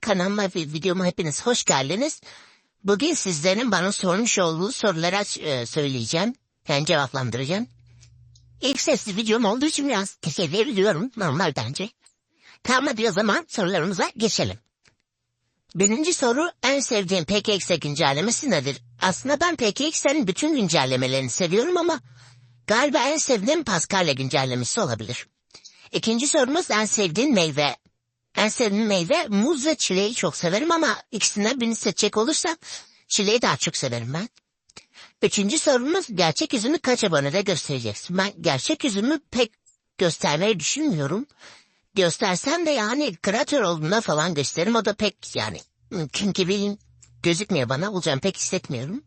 kanalıma ve videoma hepiniz hoş geldiniz. Bugün sizlerin bana sormuş olduğu sorulara e, söyleyeceğim. Yani cevaplandıracağım. İlk sesli videom olduğu için biraz teşekkür ediyorum normal bence. O zaman sorularımıza geçelim. Birinci soru en sevdiğim PKX güncellemesi nedir? Aslında ben PKX'lerin bütün güncellemelerini seviyorum ama galiba en sevdiğim Pascal'le güncellemesi olabilir. İkinci sorumuz en sevdiğin meyve. En sevdiğim meyve muz ve çileği çok severim ama ikisinden birini seçecek olursam çileği daha çok severim ben. Üçüncü sorumuz gerçek yüzünü kaç abonede göstereceksin? Ben gerçek yüzümü pek göstermeyi düşünmüyorum. Göstersem de yani kreatör olduğunda falan gösteririm. O da pek yani mümkün gibi gözükmüyor bana. Olacağım pek hissetmiyorum.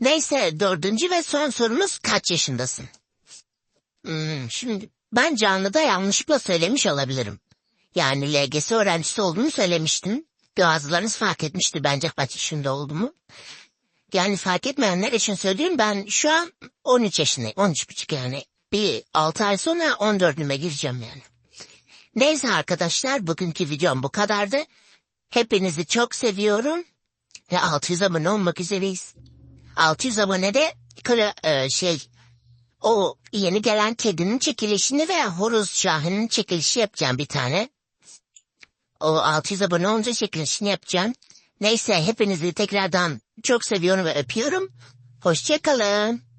Neyse dördüncü ve son sorumuz kaç yaşındasın? Hmm, şimdi ben canlıda yanlışlıkla söylemiş olabilirim. Yani LGS öğrencisi olduğumu söylemiştim. Bazılarınız fark etmişti bence kaç yaşında olduğumu. Yani fark etmeyenler için söyleyeyim ben şu an 13 yaşındayım. 13 buçuk yani. Bir 6 ay sonra 14'üme gireceğim yani. Neyse arkadaşlar bugünkü videom bu kadardı. Hepinizi çok seviyorum. Ve 600 abone olmak üzereyiz. 600 abone de kıra, e, şey o yeni gelen kedinin çekilişini ve horoz şahının çekilişi yapacağım bir tane. O 600 abone olunca çekilişini yapacağım. Neyse hepinizi tekrardan çok seviyorum ve öpüyorum. Hoşçakalın.